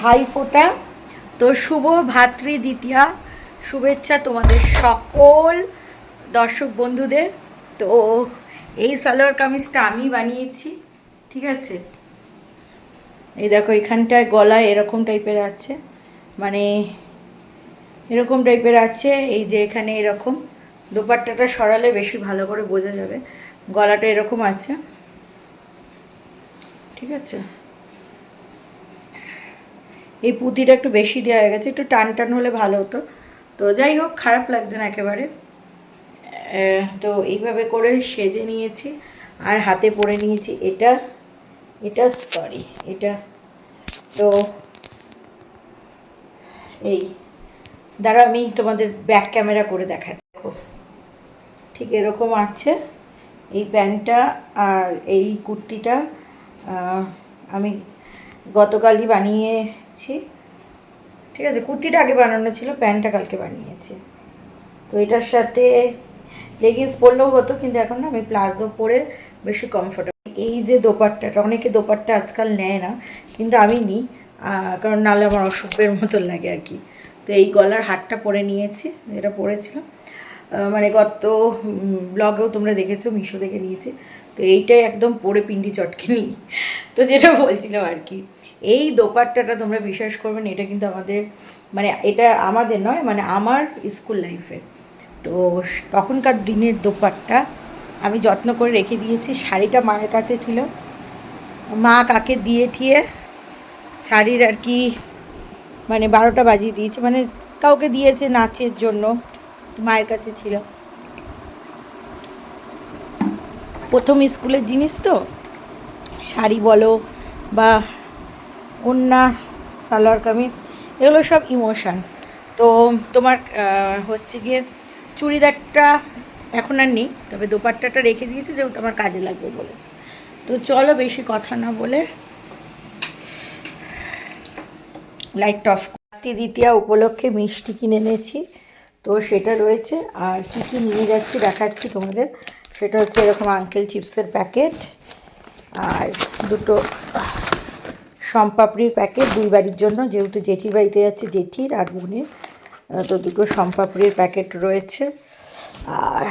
ভাই ফোটা। তো শুভ ভাতৃ দ্বিতীয়া। শুভেচ্ছা তোমাদের সকল দর্শক বন্ধুদের। তো এই সালোয়ার কামিজটা আমি বানিয়েছি, ঠিক আছে? এই দেখো, এখানটায় গলা এরকম টাইপের আছে। মানে এরকম টাইপের আছে, এই যে এখানে এরকম। দোপাট্টাটা সরালে বেশি ভালো করে বোঝা যাবে। গলাটা এরকম আছে। ঠিক আছে? এই পুঁতিটা একটু বেশি দেওয়া হয়ে গেছে, একটু টান টান হলে ভালো হতো। তো যাই হোক, খারাপ লাগছে না একেবারে। তো এইভাবে করে সেজে নিয়েছি আর হাতে পরে নিয়েছি। এটা এটা সরি এটা। তো এই দাঁড়া আমি তোমাদের ব্যাক ক্যামেরা করে দেখা দেখো, ঠিক এরকম আছে। এই প্যান্টটা আর এই কুর্তিটা আমি গতকালই বানিয়েছি ঠিক আছে, কুর্তিটা আগে বানানো ছিল, প্যান্টটা কালকে বানিয়েছি। তো এটার সাথে লেগিংস পরলেও হতো, কিন্তু এখন না আমি প্লাজো পরে বেশি কমফোর্টেবল এই যে দোপাট্টাটা অনেকে দোপাট্টা আজকাল নেয় না, কিন্তু আমি নিই কারণ নাহলে আমার অসভ্যের মতন লাগে আর কি। তো এই গলার হারটা পরে নিয়েছি এটা পরেছিলাম। মানে গত ব্লগেও তোমরা দেখেছ, মিশো দেখে নিয়েছি। তো এইটাই একদম পরে পিন্ডি চটকে নিই। তো যেটা বলছিলাম আর কি। এই দোপাট্টাটা তোমরা বিশ্বাস করবে না, এটা কিন্তু আমাদের মানে এটা আমাদের নয় মানে আমার স্কুল লাইফে তো তখনকার দিনের দোপাট্টা আমি যত্ন করে রেখে দিয়েছি, শাড়িটা মায়ের কাছে ছিল। মা কাকে দিয়ে ঠিয়ে শাড়ির আর কি মানে বারোটা বাজিয়ে দিয়েছে মানে কাউকে দিয়েছে নাচের জন্য, মায়ের কাছে ছিল। প্রথম স্কুলের জিনিস তো, শাড়ি বলো বা কন্যা সালোয়ার কামিজ, এগুলো সব ইমোশান। তো তোমার হচ্ছে গিয়ে চুড়িদারটা এখন আর নেই, তবে দোপাট্টাটা রেখে দিয়েছি যেহেতু আমার কাজে লাগবে বলেছে তো চলো বেশি কথা না বলে লাইট অফ রাত্রি দ্বিতীয়া উপলক্ষে মিষ্টি কিনে এনেছি, তো সেটা রয়েছে। আর কী কী নিয়ে যাচ্ছি দেখাচ্ছি তোমাদের, সেটা হচ্ছে এরকম আঙ্কেল চিপসের প্যাকেট আর দুটো সম্পাপড়ির প্যাকেট দুই বাড়ির জন্য, যেহেতু জেঠির বাড়িতে যাচ্ছে জেঠির আর বোনের তো দুটো সম্পাপড়ির প্যাকেট রয়েছে। আর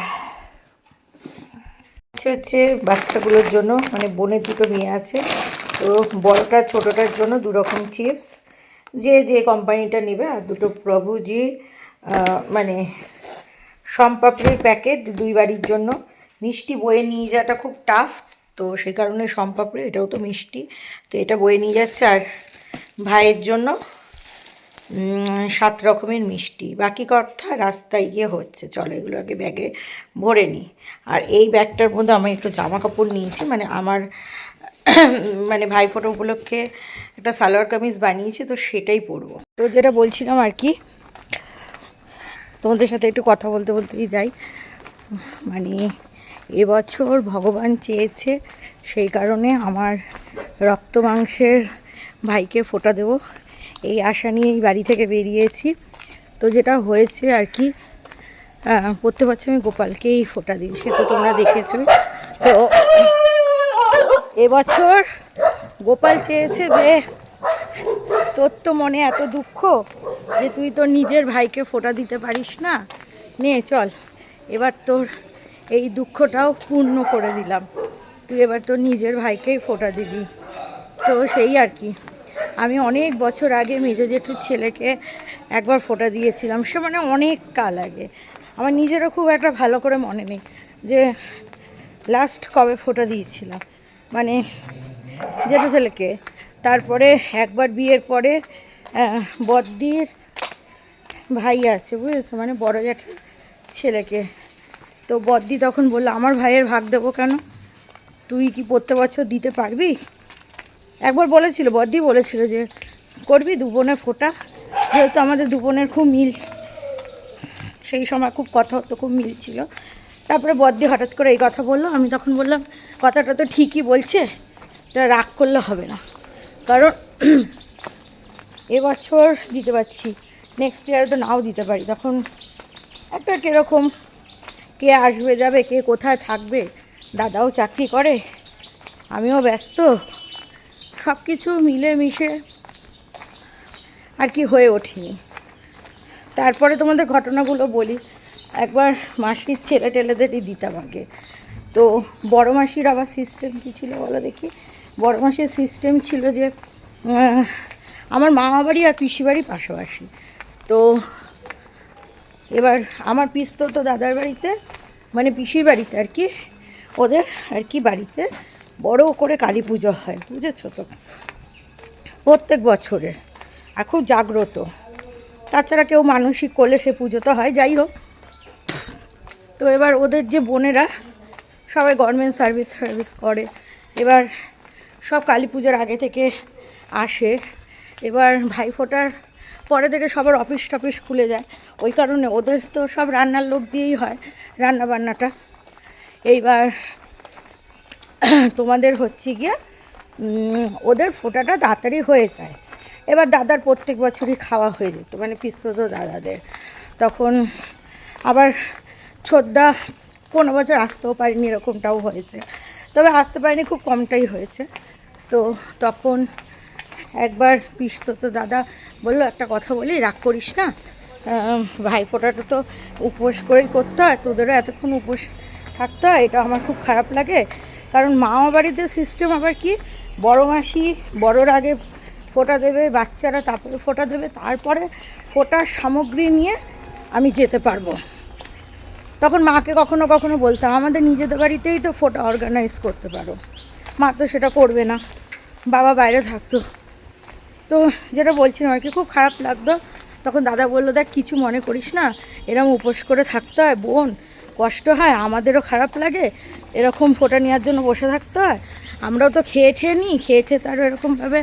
হচ্ছে বাচ্চাগুলোর জন্য মানে বোনের দুটো মেয়ে আছে। তো বড়টা ছোটোটার জন্য দু রকম চিপস। যে যে কোম্পানিটা নেবে, আর দুটো প্রভুজি মানে সম্পাপড়ির প্যাকেট দুই বাড়ির জন্য। মিষ্টি বয়ে নিয়ে যাওয়াটা খুব টাফ তো সেই কারণে সম্পাপড়ি এটাও তো মিষ্টি। তো এটা বয়ে নিয়ে যাচ্ছে আর ভাইয়ের জন্য সাত রকমের মিষ্টি। বাকি কথা রাস্তায় গিয়ে হচ্ছে। চলো এগুলো আগে ব্যাগে ভরে নিই আর এই ব্যাগটার মধ্যে আমি একটু জামা কাপড় নিয়েছি। মানে আমার মানে ভাইফোঁটা উপলক্ষে একটা সালোয়ার কামিজ বানিয়েছি, তো সেটাই পরবো। তো যেটা বলছিলাম আর কি, তোমাদের সাথে একটু কথা বলতে বলতেই যাই। মানে এবছর ভগবান চেয়েছে, সেই কারণে আমার রক্ত মাংসের ভাইকে ফোঁটা দেব। এই আশা নিয়ে এই বাড়ি থেকে বেরিয়েছি। তো যেটা হয়েছে আর কি প্রত্যেক বছর আমি গোপালকেই ফোটা দিই, সে তো তোমরা দেখেছ। তো এবছর গোপাল চেয়েছে যে, তোর তো মনে এত দুঃখ যে তুই তোর নিজের ভাইকে ফোটা দিতে পারিস না? নে, চল, এবার তোর এই দুঃখটাও পূর্ণ করে দিলাম। তুই এবার তো নিজের ভাইকেই ফোঁটা দিবি। তো সেই আর কি। আমি অনেক বছর আগে মেজ জেঠুর ছেলেকে একবার ফোঁটা দিয়েছিলাম। সে মানে অনেক কাল আগে। আমার নিজেরও খুব একটা ভালো করে মনে নেই যে লাস্ট কবে ফোটা দিয়েছিলাম। মানে জেঠু ছেলেকে। তারপরে একবার বিয়ের পরে বদ্দির ভাই আছে, বুঝেছ? মানে বড় জ্যাঠার ছেলেকে। তো বদ্দি তখন বলল, আমার ভাইয়ের ভাগ দেবো কেন? তুই কি প্রত্যেক বছর দিতে পারবি? একবার বলেছিল, বদ্দি বলেছিল যে, করবি দু বোনের ফোঁটা, যেহেতু আমাদের দু বোনের খুব মিল। সেই সময় খুব কথা হতো, খুব মিল ছিল। তারপরে বদ্দি হঠাৎ করে এই কথা বলল, আমি তখন বললাম, কথাটা তো ঠিকই বলছে, এটা রাগ করলে হবে না। কারণ এবছর দিতে পারছি নেক্সট ইয়ারে তো নাও দিতে পারি। তখন একটা কীরকম কে আসবে যাবে, কে কোথায় থাকবে, দাদাও চাকরি করে, আমিও ব্যস্ত। সব কিছু মিলে মিশে আর কি হয়ে ওঠেনি। তারপরে তোমাদের ঘটনাগুলো বলি। একবার মাসির ছেলে টেলেদেরই দিতাম আগে। তো বড় মাসির আবার সিস্টেম কী ছিল বলো দেখি? বড় মাসির সিস্টেম ছিল যে আমার মামা বাড়ি আর পিসি বাড়ি পাশাপাশি। তো এবার আমার পিস্তো তো দাদার বাড়িতে মানে পিসির বাড়িতে আর কি, ওদের আর কি বাড়িতে বড় করে কালী পুজো হয়, বুঝেছ তো? প্রত্যেক বছরে, আর খুব জাগ্রত। তাছাড়া কেউ মানসিক করলে সে পুজো তো হয়, যাই হোক। তো এবার ওদের যে বোনেরা, সবাই গভর্নমেন্ট সার্ভিস সার্ভিস করে। এবার সব কালী পুজোর আগে থেকে আসে। এবার ভাইফোঁটার পরে থেকে সবার অফিস টফিস খুলে যায়। ওই কারণে ওদের তো সব রান্নার লোক দিয়েই হয় রান্না বান্নাটা এইবার তোমাদের হচ্ছে গিয়ে ওদের ফোটাটা তাড়াতাড়ি হয়ে যায়। এবার দাদার প্রত্যেক বছরই খাওয়া হয়ে যেত মানে পিস্তত দাদাদের। তখন আবার ছোদ্দা কোনো বছর আসতেও পারিনি, এরকমটাও হয়েছে। তবে আসতে পারিনি, খুব কমটাই হয়েছে। তো তখন একবার পিস্তত দাদা বলল, একটা কথা বলি, রাগ করিস না? ভাইফোঁটাটা তো উপোস করেই করতে হয়, তোদেরও এতক্ষণ উপোস থাকতে হয়, এটা আমার খুব খারাপ লাগে। কারণ মামা বাড়িতে সিস্টেম আবার কি? বড় মাসি বড়োর আগে ফোঁটা দেবে, বাচ্চারা তারপরে ফোঁটা দেবে, তারপরে ফোঁটার সামগ্রী নিয়ে আমি যেতে পারব। তখন মাকে কখনো কখনো বলতাম, আমাদের নিজেদের বাড়িতেই তো ফোটো অর্গানাইজ করতে পারো। মা তো সেটা করবে না। বাবা বাইরে থাকতো। তো যেটা বলছিলাম আর কি, খুব খারাপ লাগতো তখন দাদা বলল, দেখ, কিছু মনে করিস না। এরকম উপোস করে থাকতে হয়, বোন। কষ্ট হয়, আমাদেরও খারাপ লাগে। এরকম ফোটা নেওয়ার জন্য বসে থাকতে হয়। আমরাও তো খেয়ে খেয়ে নিই খেয়ে খেয়ে তার এরকমভাবে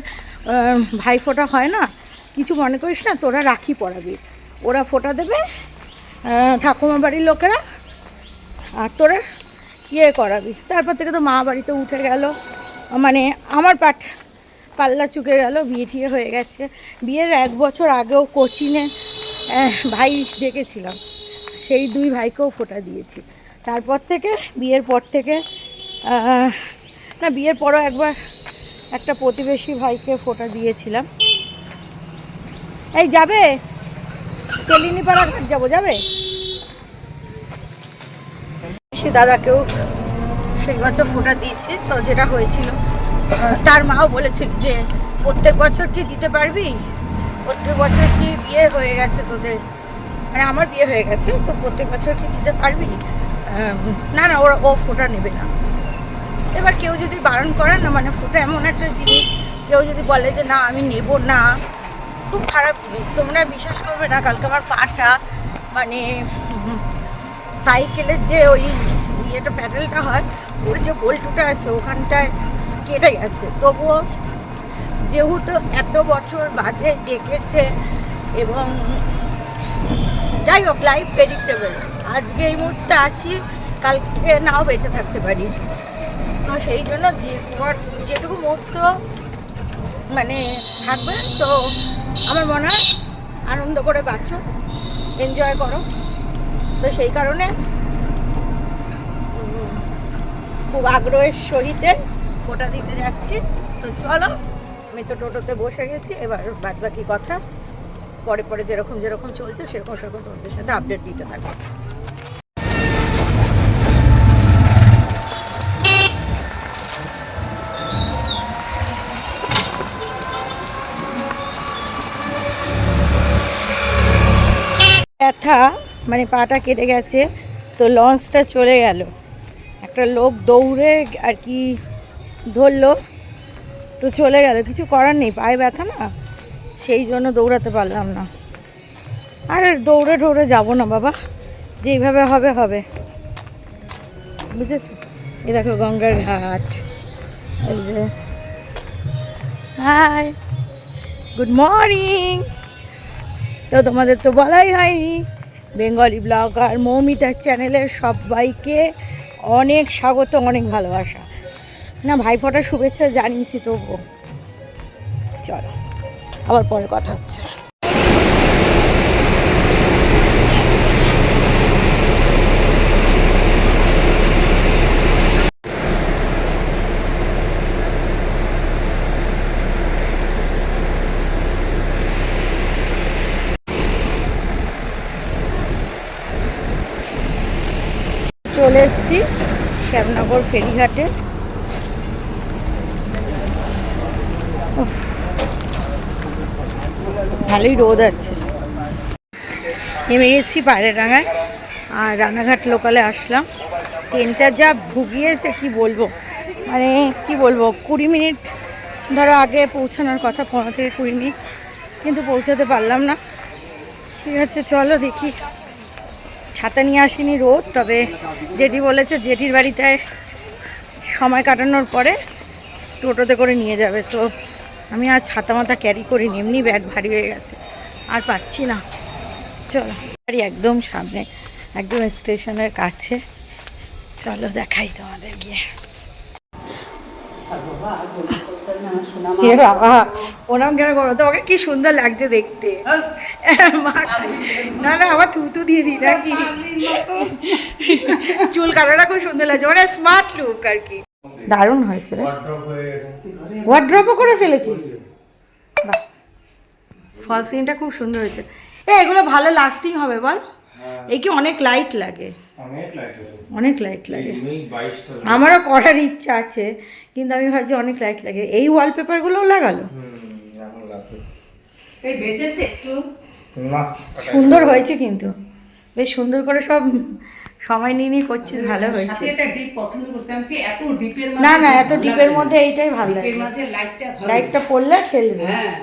ভাই ফোটা হয় না। কিছু মনে করিস না, তোরা রাখি পড়াবি ওরা ফোটা দেবে ঠাকুমা বাড়ির লোকেরা, আর তোরা ইয়ে করাবি। তারপর থেকে তো মা বাড়িতে উঠে গেল। মানে আমার পাঠ পাল্লা চুকে গেল, বিয়ে ঠিয়ে হয়ে গেছে। বিয়ের এক বছর আগেও কোচিনে ভাই ডেকেছিলাম। সেই দুই ভাইকেও ফোটা দিয়েছি। তারপর থেকে, বিয়ের পর থেকে না, বিয়ের পরও একবার একটা প্রতিবেশী ভাইকে ফোটা দিয়েছিলাম। এই, যাবে? কেলিনিপাড়া ঘাট যাব, যাবে? সে দাদাকেও সেই বছর ফোঁটা দিয়েছি, তো যেটা হয়েছিল। তার মাও বলেছে যে, প্রত্যেক বছর কি দিতে পারবি? প্রত্যেক বছর কি বিয়ে হয়ে গেছে তোদের? মানে আমার বিয়ে হয়ে গেছে, তো প্রত্যেক বছর কি দিতে পারবি? না না, ওরা, ও ফোঁটা নেবে না। এবার কেউ যদি বারণ করে না মানে ফোঁটা এমন একটা জিনিস, কেউ যদি বলে যে, না, আমি নেব না। খুব খারাপ জিনিস। তোমরা বিশ্বাস করবে না, কালকে আমার পাটা মানে সাইকেলের যে ওই ইয়েটা, প্যাডেলটা হয়, ওর যে বোল্টুটা আছে, ওখানটায় কেটে গেছে তবুও যেহেতু এত বছর বাদে ডেকেছে এবং যাই হোক লাইফ প্রেডিক্টেবল আজকে এই মুহূর্তে আছি, কালকে নাও বেঁচে থাকতে পারি। তো সেই জন্য যে যেটুকু মুহূর্ত মানে থাকবে, তো আমার মনে হয় আনন্দ করে বাঁচো এনজয় করো। তো সেই কারণে খুব আগ্রহের সহিতে ফোটা দিতে যাচ্ছি। তো চলো, আমি তো টোটোতে বসে গেছি, এবার বাদ বাকি কথা। পরে পরে যেরকম যেরকম চলছে, সেরকম সেরকম তোমাদের সাথে আপডেট দিতে থাকব। ব্যথা মানে পাটা কেটে গেছে, তো লঞ্চটা চলে গেল। একটা লোক দৌড়ে আর কি ধরলো, তো চলে গেল। কিছু করার নেই, পায়ে ব্যথা না? সেই জন্য দৌড়াতে পারলাম না। আরে দৌড়ে ঠৌড়ে যাব না বাবা, যেইভাবে হবে হবে। বুঝেছ? এ দেখো গঙ্গার ঘাট। এই যে। হাই গুড মর্নিং তো তোমাদের তো বলাই হয়নি। বেঙ্গলি ব্লগার মৌমিটার চ্যানেলের সবাইকে অনেক স্বাগত, অনেক ভালোবাসা। না ভাইফোঁটার শুভেচ্ছা জানিয়েছি তবুও। চলো আবার পরে কথা হচ্ছে। চলে এসছি শ্যামনগর ফেরিঘাটে। ভালোই রোদ আছে। নেমে গেছি পায়রা ডাঙায় আর রানাঘাট লোকালে আসলাম। ট্রেনটা যা ভুগিয়েছে, কি বলব? মানে কি বলব? কুড়ি মিনিট ধরো আগে পৌঁছানোর কথা, পনেরো থেকে কুড়ি মিনিট। কিন্তু পৌঁছাতে পারলাম না। ঠিক আছে, চলো দেখি। ছাতা নিয়ে আসিনি রোদ, তবে জেঠি বলেছে জেঠির বাড়িতে সময় কাটানোর পরে টোটোতে করে নিয়ে যাবে, তো আমি আর ছাতা মাথা ক্যারি করিনি, এমনি ব্যাগ ভারী হয়ে গেছে। আর পাচ্ছি না। চলো, বাড়ি একদম সামনে, একদম স্টেশনের কাছে। চলো, দেখাই তোমাদের গিয়ে। কেন করো? সুন্দর লাগছে দেখতে। না না আবার নাকি চুল কাটাটা খুব সুন্দর লাগছে মানে স্মার্ট লুক আর কি। দারুণ হয়েছে রে। ওয়ার্ড্রপও করে ফেলেছিস? বাহ। ফার্স্ট সিনটা খুব সুন্দর হয়েছে। এ এগুলো ভালো লাস্টিং হবে বল। এই কি অনেক লাইট লাগে। অনেক লাইট অনেক লাইট লাগে। আমারও করার ইচ্ছা আছে কিন্তু আমি ভাবছি অনেক লাইট লাগে। এই ওয়ালপেপারগুলোও লাগালো? সুন্দর হয়েছে কিন্তু। বেশ সুন্দর করে সব সময় নিয়ে নিয়ে করছিস ভালো হয়েছে। ডিপ পছন্দ এত ডিপের না না এত ডিপের মধ্যে এইটাই ভালো ডিপের লাগে। মাঝে লাইটটা ভালো লাইটটা পড়লে খেলবে। হ্যাঁ।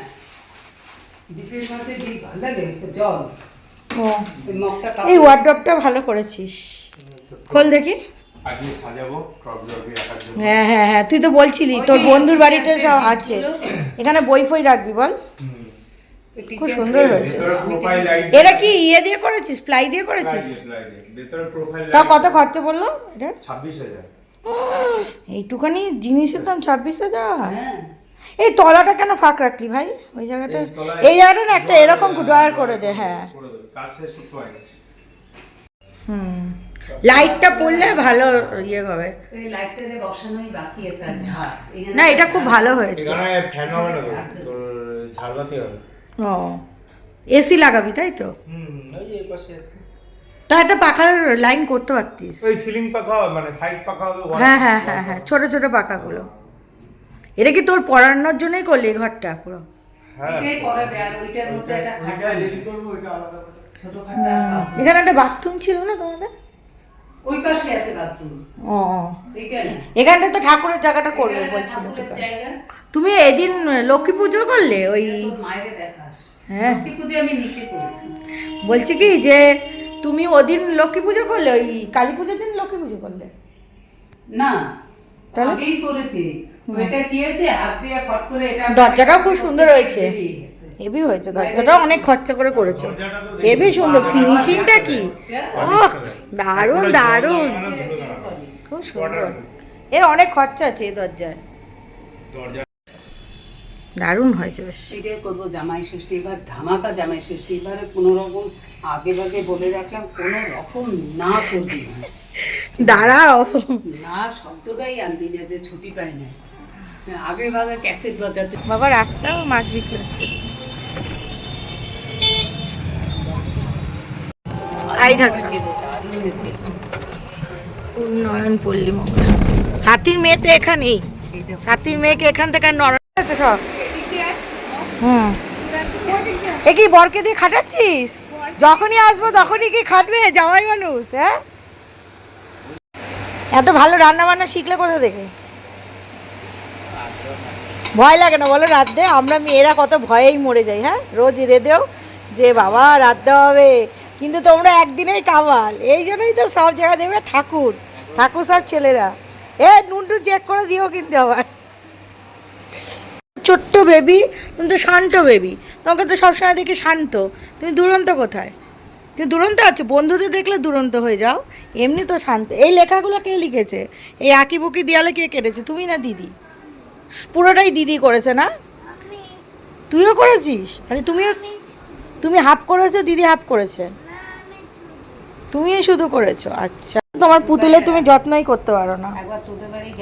ডিপের মাঝে ডিপ ভালো লাগে জল। ও। এই ওয়ার্ডরপটা ভালো করেছিস। খোল দেখি। হ্যাঁ হ্যাঁ হ্যাঁ তুই তো বলছিলি তোর বন্ধুর বাড়িতে সব আছে। এখানে বই ফই রাখবি বল? হুম। খুব সুন্দর হয়েছে। এটা কি ইয়ে দিয়ে করেছিস? প্লাই দিয়ে করেছিস? তা কত খরচা পড়ল এটা? ছাব্বিশ হাজার। এইটুখানি জিনিসের দাম ছাব্বিশ হাজার? হ্যাঁ। এই তলাটা কেন ফাঁক রাখলি ভাই? ওই জায়গাটা এই তলায়- জায়গাটা না একটা এরকম ড্রয়ার করে দে হ্যাঁ। হুম। লাইটটা পড়লে ভালো ইয়ে হবে। না এটা খুব ভালো হয়েছে। ও এসি লাগাবি তাই তো? হুম ওই এই পাশে আছে তা একটা পাখার লাইন করতে পারতিস। ওই সিলিং পাখা মানে সাইড পাখা হবে হ্যাঁ হ্যাঁ হ্যাঁ হ্যাঁ ছোট ছোট পাখাগুলো। এটা কি তোর পড়ানোর জন্যই করলি ঘরটা পুরো? হ্যাঁ। এখানে একটা বাথরুম ছিল না তোমাদের? ওই পাশে আছে বাথরুম ও এখানটা তো ঠাকুরের জায়গাটা করবে বলছিল তুমি এদিন লক্ষ্মী পুজো করলে ওই মায়েরে দেখাস হ্যাঁ লক্ষ্মী পুজো আমি নিচে করেছি বলছি কি যে তুমি ওদিন লক্ষ্মী পুজো করলে ওই কালী পুজোর দিন লক্ষ্মী পুজো করলে না তাহলে? আগেই করেছি ওইটা কি হয়েছে হাত দিয়ে ফট করে এটা দরজাটাও খুব সুন্দর হয়েছে। হেভি হয়েছে দরজাটা অনেক খরচা করে করেছ হেভি সুন্দর ফিনিশিংটা কি ও দারুণ দারুণ মানে। খুব সুন্দর এ অনেক খরচা আছে এই দরজায় দরজা দারুণ হয়েছে বেশ। এটাই করব জামাই ষষ্ঠী। এবার ধামাকা জামাই ষষ্ঠী। এবারে কোনো রকম আগে ভাগে বলে রাখলাম কোনো রকম না করবি। দাঁড়াও। না শব্দটাই আনবি না যে ছুটি পাই না। আগে ভাগে ক্যাসেট বাজাতে। বাবা রাস্তাও মাছ বিক্রি হচ্ছে। উন্নয়ন পল্লী মঙ্গল। সাথীর মেয়ে তো এখানেই। সাথীর মেয়েকে এখান থেকে নরম আছে সব। হুম। এ কি বরকে দিয়ে খাটাচ্ছিস? যখনই আসব তখনই কি খাটবে, জামাই মানুষ হ্যাঁ? এত ভালো রান্না বান্না শিখলে কোথা থেকে? ভয় লাগে না, বলো রাঁধতে আমরা মেয়েরা কত ভয়েই মরে যাই হ্যাঁ? রোজ রেঁধেও যে, বাবা রাঁধতে হবে। কিন্তু তোমরা একদিনেই কামাল। এই জন্যই তো সব জায়গায় দেবে ঠাকুর ঠাকুর সব ছেলেরা। এ নুনটু চেক করে দিও কিন্তু আবার। ছোট্ট বেবি তুমি তো শান্ত বেবি তোমাকে তো সবসময় দেখি শান্ত। তুমি দুরন্ত কোথায়? তুমি দুরন্ত আছো? বন্ধুদের দেখলে দুরন্ত হয়ে যাও। এমনি তো শান্ত। এই লেখাগুলো কে লিখেছে? এই আঁকি বুকি দেয়ালে কে কেটেছে? তুমি না দিদি? পুরোটাই দিদি করেছে না? তুইও করেছিস? আরে তুমিও তুমি হাফ করেছ দিদি হাফ করেছে। তুমি শুধু করেছ। আচ্ছা। তোমার পুতুলে তুমি যত্নই করতে পারো না।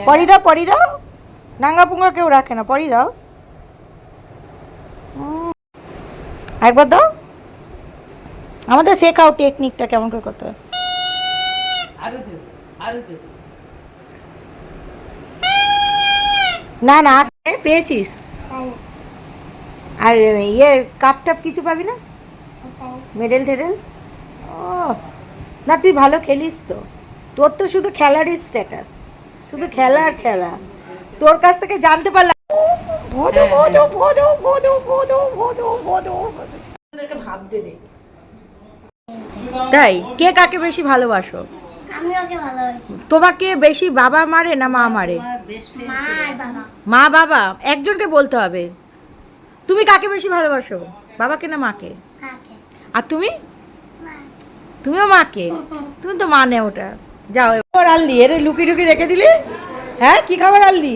পরি দাও পরি দাও। নাঙ্গা পুঙ্গা কেউ রাখে না। পরি দাও। একবার দাও। আমাদের শেখাও টেকনিকটা কেমন করে করতে না না পেয়েছিস। আর ইয়ে কাপ টাপ কিছু পাবি না? মেডেল টেডেল? ও, না, তুই ভালো খেলিস তো। তোর তো শুধু খেলারই স্ট্যাটাস শুধু খেলা আর খেলা। তোর কাছ থেকে জানতে পারলাম। ভোদো ভোদো ভোদো ভোদো ভোদো ভোদো ভোদো। ভাবতে দে। তাই? কে কাকে বেশি ভালোবাসো? আমি ওকে ভালোবাসি। তোমাকে বেশি বাবা মারে না মা মারে? মা বাবা। একজনকে বলতে হবে। তুমি কাকে বেশি ভালোবাসো? বাবাকে না মাকে? আর তুমি? তুমিও মাকে? তুমি তো মা মানে ওটা যাও এবার আনলি এর লুকি টুকি রেখে দিলি? হ্যাঁ কি খাবার আনলি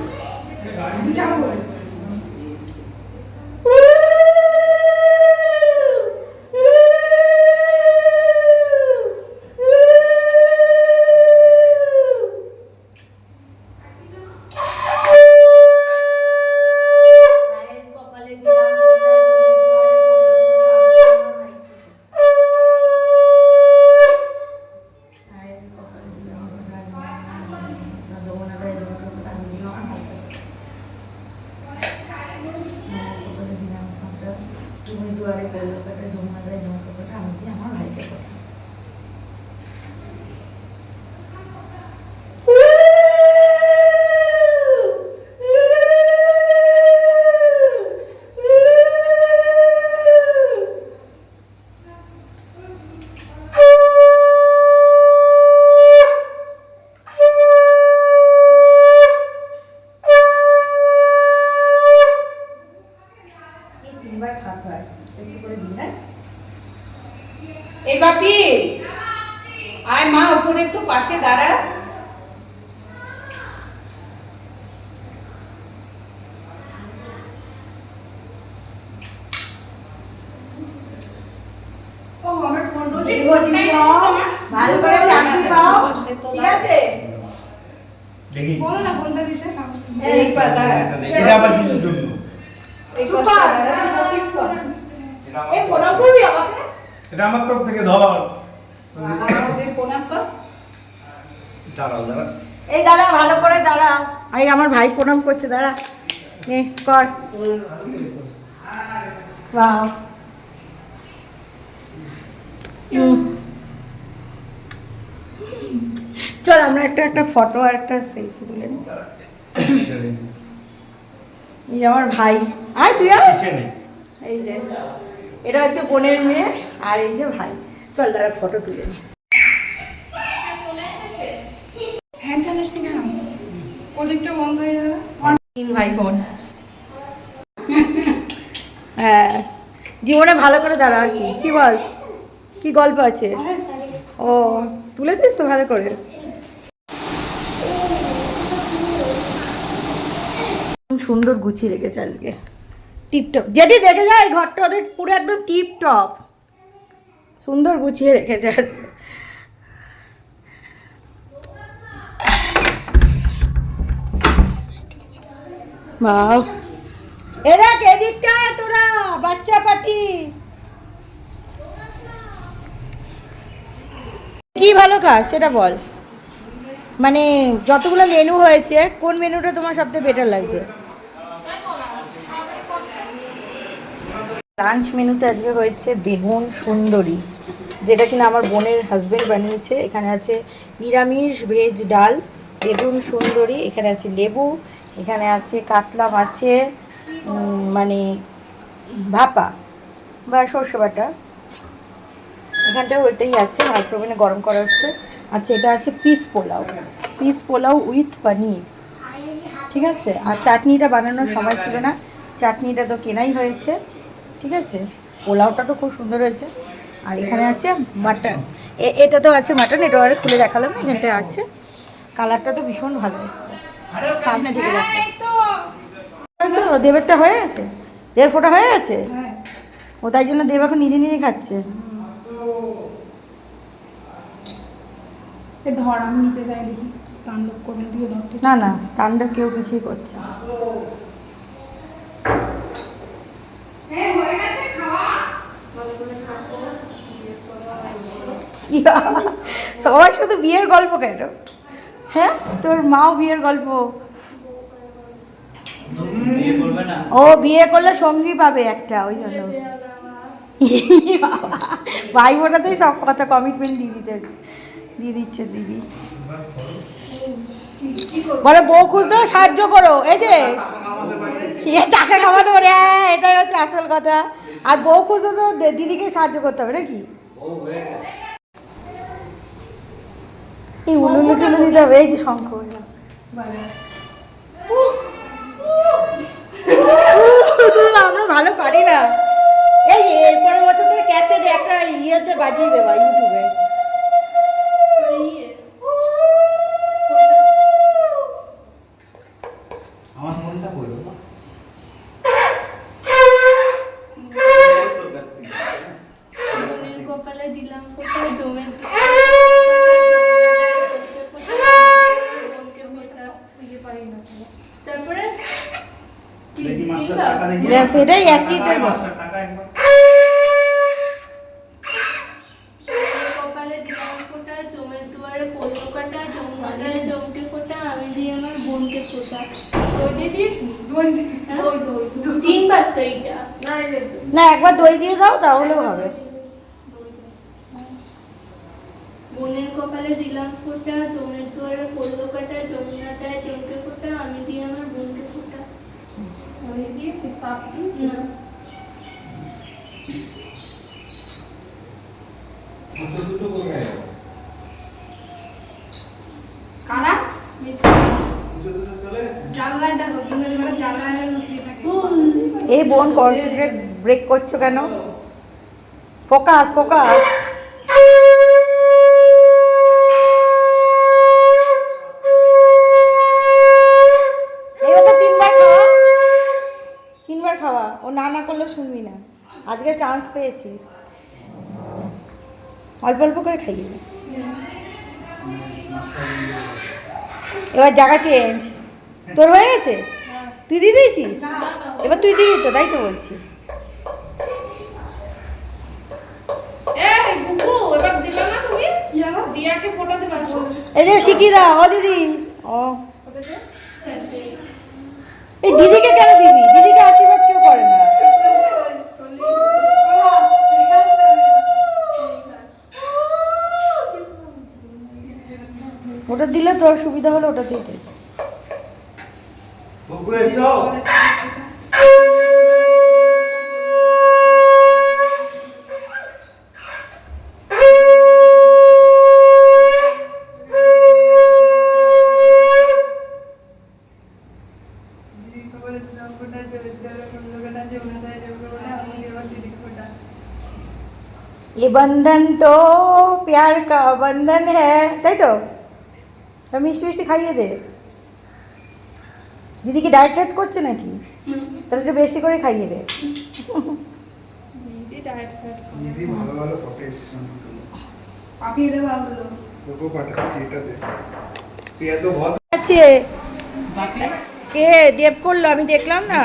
একটু করে হ্যাঁ এই বাপি আয় মা উপরে একটু পাশে দাঁড়া। ভালো করে চাকরি পাও ঠিক আছে? দেখি। এই পা দাঁড়া। এটা আবার কিসের জন্য? এই চুপ। এই প্রণাম করবি আমাকে? এটা আমার তরফ থেকে ধর। আর প্রণাম কর। দাঁড়াও দাঁড়া। এই দাঁড়া ভালো করে দাঁড়া। এই আমার ভাই প্রণাম করছে দাঁড়া। নে কর। বাহ। চল আমরা একটা একটা ফটো আর একটা সেলফি তুলে নিই এই যে আমার ভাই। আয় তুই আয়। এই যে। এটা হচ্ছে বোনের মেয়ে আর এই যে ভাই। চল দাঁড়া ফটো তুলে নি। প্রদীপটা বন্ধ হয়ে যাবে। ভাই হ্যাঁ। জীবনে ভালো করে দাঁড়া আর কি। কি বল? কি গল্প আছে? ও তুলেছিস তো ভালো করে। সুন্দর গুছিয়ে রেখেছে আজকে। টিপটপ। যেটি দেখে যায় ঘরটা ওদের পুরো একদম টিপটপ। সুন্দর গুছিয়ে রেখেছে আজকে তোরা, বাচ্চা পাটি কি ভালো খাস সেটা বল। মানে যতগুলো মেনু হয়েছে, কোন মেনুটা তোমার সবথেকে বেটার লাগছে? লাঞ্চ মেনুতে আজকে হয়েছে বেগুন সুন্দরী, যেটা কিনা আমার বোনের হাজবেন্ড বানিয়েছে। এখানে আছে নিরামিষ ভেজ ডাল, বেগুন সুন্দরী, এখানে আছে লেবু, এখানে আছে কাতলা মাছের মানে ভাপা বা সর্ষে বাটা। এখানটা ওইটাই আছে মাইক্রোওভেনে গরম করা হচ্ছে। আচ্ছা এটা আছে piece pulao. Piece pulao with paneer. ঠিক আছে? আর চাটনিটা বানানোর সময় ছিল না। চাটনিটা তো কেনাই হয়েছে। ঠিক আছে? পোলাওটা তো খুব সুন্দর হয়েছে। আর এখানে আছে মাটন। এটা তো আছে মাটন এটা আর খুলে দেখালাম না এখানটায় আছে। কালারটা তো ভীষণ ভালো এসছে। সামনে থেকে দেবেরটা হয়ে গেছে? দেড় ফোটা হয়ে গেছে? ও তাই জন্য দেব এখন নিজে নিজে খাচ্ছে। ধর আমি নিচে যাই দেখি। তাণ্ডব করে দিয়ে না না তাণ্ডব কেউ কিছুই করছে সবাই শুধু বিয়ের গল্প কেন? হ্যাঁ তোর মাও বিয়ের গল্প। বিয়ে করবে না। ও বিয়ে করলে সঙ্গী পাবে একটা ওই জন্য। বাবা, ভাই বোনাতেই সব কথা কমিটমেন্ট দিয়ে দিতে দিয়ে দিচ্ছে দিদি। বলে বউ খুঁজতেও সাহায্য করো এই যে। টাকা কামাতে পারে হ্যাঁ এটাই হচ্ছে আসল কথা। আর বউ খুঁজতে তো দিদিকে সাহায্য করতে হবে নাকি? এই উলুলু টুলু দিতে হবে এই যে শঙ্খ। আমরা ভালো পারি না। এই এরপরে বছর থেকে ক্যাসেট একটা ইয়েতে বাজিয়ে দেবা ইউটিউবে আমার ফোনটা করবে কপালে দিলাম ফোঁটা জমের তারপরে এটাই একই টাকা, টাইম। মাস্টার টাকা একবার বোনের কপালে দিলাম ফোঁটা জমের দুয়ারে পড়ল কাটা জমকাটায় জমকে ফোঁটা আমি দিয়ে আমার বোনকে ফোঁটা দই দিয়ে দিয়েছিস দই দি- হ্যাঁ? দই দই দই। তিনবার তো এইটা না এটা তো। না একবার দই দিয়ে দাও তাহলেও হবে বোনের কপালে দিলাম ফোঁটা জমের দুয়ারে পড়ল কাটা যমুনাটায় জমকে ফোঁটা আমি দিয়ে আমার বোনকে ফোঁটা দই দিয়েছিস পাপ দিয়েছিস না দুটো কোথায় কারা মিষ্টি এই বোন কনসেন্ট্রেট ব্রেক করছ কেন? Focus focus. তিনবার খাওয়া। তিনবার খাওয়া। ও না না করলে শুনবি না। আজকে চান্স পেয়েছিস। অল্প অল্প করে খাইয়ে। এবার জায়গা চেঞ্জ তোর হয়ে গেছে? তুই দিয়ে দিয়েছিস? এবার তুই দিবি তো তাই তো বলছি। এই যে শিখিয়ে দাও ও দিদি। ও। এই দিদিকে কেন দিবি? দিদিকে আশীর্বাদ ওটা দিলে তোর সুবিধা হলো ওটা দিয়ে দে বকু এসো ये बंधन तो प्यार का बंधन है তাই তো তা মিষ্টি মিষ্টি খাইয়ে দে। দিদি কি ডায়েট টাইট করছে নাকি? তাহলে একটু বেশি করে খাইয়ে দে। দিদি ভালো ভালো ফটো এসছে পাঠিয়ে দেবো ওগুলো। তোকেও পাঠাচ্ছি এটা দেখ তুই এত ভদ্র আছে। কে? দেব করল আমি দেখলাম না।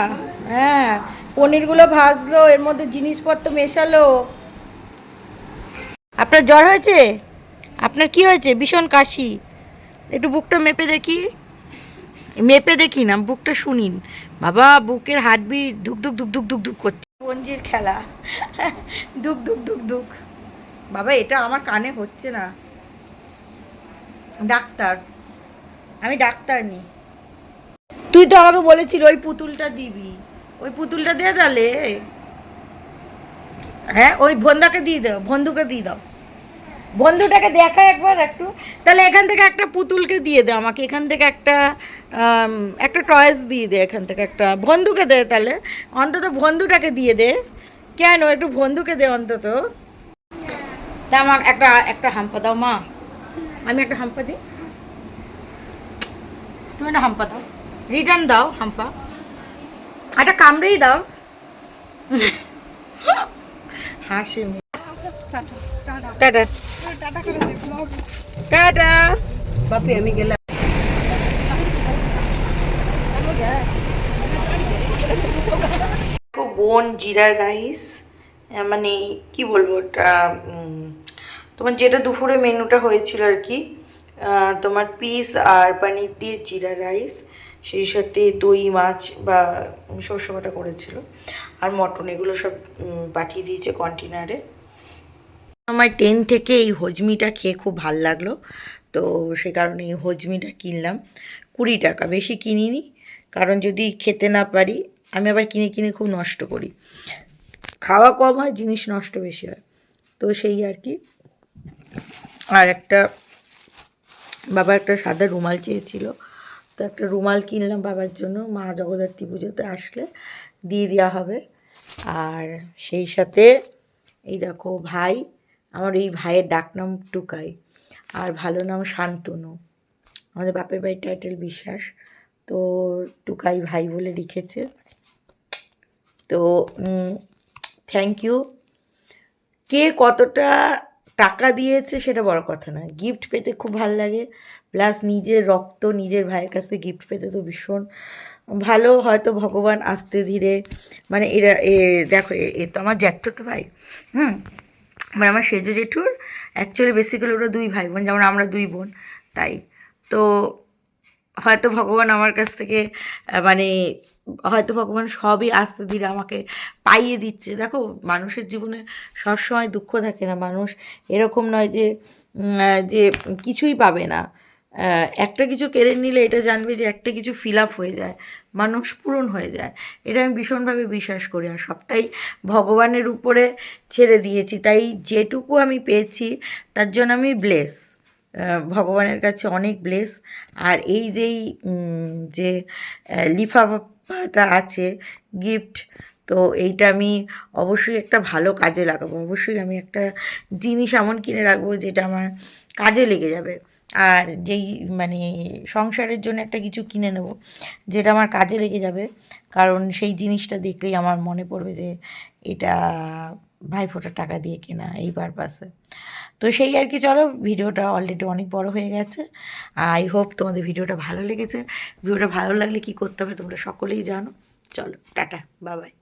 হ্যাঁ পনিরগুলো ভাজলো এর মধ্যে জিনিসপত্র মেশালো। আপনার জ্বর হয়েছে? আপনার কি হয়েছে? ভীষণ কাশি। একটু বুকটা মেপে দেখি। মেপে দেখি না, বুকটা শুনিন। বাবা, বুকের হার্টবিট ধুক ধুক ধুক ধুক ধুক ধুক করছে। পঞ্জির খেলা। ধুক ধুক ধুক ধুক। বাবা, এটা আমার কানে হচ্ছে না। ডাক্তার। আমি ডাক্তার নি। তুই তো আমাকে বলেছিল ওই পুতুলটা দিবি। ওই পুতুলটা দে তাহলে। হ্যাঁ ওই বন্ধাকে দিয়ে দাও, বন্ধুকে দিয়ে দাও। বন্ধুটাকে দেখা একবার একটু। তাহলে এখান থেকে একটা পুতুলকে দিয়ে দে আমাকে, এখান থেকে একটা একটা টয়েস দিয়ে দে এখান থেকে একটা। বন্ধুকে দে তাহলে, অন্তত বন্ধুটাকে দিয়ে দে। কেন? একটু বন্ধুকে দে অন্তত। তা আমার একটা একটা হাম্পা দাও মা। আমি একটা হাম্পা দিই। তুমি না হাম্পা দাও। রিটার্ন দাও হাম্পা। একটা কামড়েই দাও। হাসি মেয়ে। টাটা। টাটা। বাপি আমি গেলাম। বোন জিরা রাইস মানে কি বলব ওটা তোমার যেটা দুপুরে মেনুটা হয়েছিল আর কি তোমার পিস আর পনির দিয়ে জিরা রাইস সেই সাথে দই মাছ বা সর্ষে বাটা করেছিল। আর মটন এগুলো সব পাঠিয়ে দিয়েছে কন্টেনারে আমার টেন থেকে এই হজমিটা খেয়ে খুব ভালো লাগল। তো সে কারণে এই হজমিটা কিনলাম। কুড়ি টাকা, বেশি কিনিনি। কারণ যদি খেতে না পারি, আমি আবার কিনে কিনে খুব নষ্ট করি। খাওয়া কম হয়, জিনিস নষ্ট বেশি হয়। তো সেই আর কি। আর একটা বাবা একটা সাদা রুমাল চেয়েছিল। তো একটা রুমাল কিনলাম বাবার জন্য, মা জগদ্ধাত্রী পুজোতে আসলে দিয়ে দেওয়া হবে। আর সেই সাথে এই দেখো ভাই আমার এই ভাইয়ের ডাকনাম টুকাই, আর ভালো নাম শান্তনু। আমাদের বাপের বাড়ির টাইটেল বিশ্বাস। তো টুকাই ভাই বলে লিখেছে। তো থ্যাংক ইউ কে কতটা টাকা দিয়েছে সেটা বড় কথা না গিফট পেতে খুব ভালো লাগে। প্লাস নিজের রক্ত, নিজের ভাইয়ের কাছ থেকে গিফট পেতে তো ভীষণ ভালো। হয়তো ভগবান আস্তে ধীরে মানে এরা, এ, দেখো, এ তো আমার জ্যাঠতো ভাই। হুম? মানে আমার সেজো জেঠুর অ্যাকচুয়ালি বেসিক্যালি ওরা দুই ভাই বোন, যেমন আমরা দুই বোন, তাই। তো হয়তো ভগবান আমার কাছ থেকে মানে হয়তো ভগবান সবই আস্তে ধীরে আমাকে পাইয়ে দিচ্ছে। দেখো, মানুষের জীবনে সবসময় দুঃখ থাকে না। মানুষ এরকম নয় যে যে কিছুই পাবে না। একটা কিছু কেড়ে নিলে এটা জানবে যে একটা কিছু ফিল আপ হয়ে যায়, মানুষ পূরণ হয়ে যায়। এটা আমি ভীষণভাবে বিশ্বাস করি আর সবটাই ভগবানের উপরে ছেড়ে দিয়েছি। তাই যেটুকু আমি পেয়েছি, তার জন্য আমি ব্লেস ভগবানের কাছে অনেক ব্লেস আর এই যেই যে লিফাফাটা আছে গিফট তো এইটা আমি অবশ্যই একটা ভালো কাজে লাগাবো। অবশ্যই আমি একটা জিনিস এমন কিনে রাখব যেটা আমার কাজে লেগে যাবে। আর যেই মানে সংসারের জন্য একটা কিছু কিনে নেব যেটা আমার কাজে লেগে যাবে, কারণ সেই জিনিসটা দেখলেই আমার মনে পড়বে যে এটা ভাইফোঁটার টাকা দিয়ে কেনা, এই পারপাসে তো সেই আর কি, চলো ভিডিওটা অলরেডি অনেক বড় হয়ে গেছে। আই হোপ তোমাদের ভিডিওটা ভালো লেগেছে। ভিডিওটা ভালো লাগলে কি করতে হবে তোমরা সকলেই জানো। চলো, টাটা বাবাই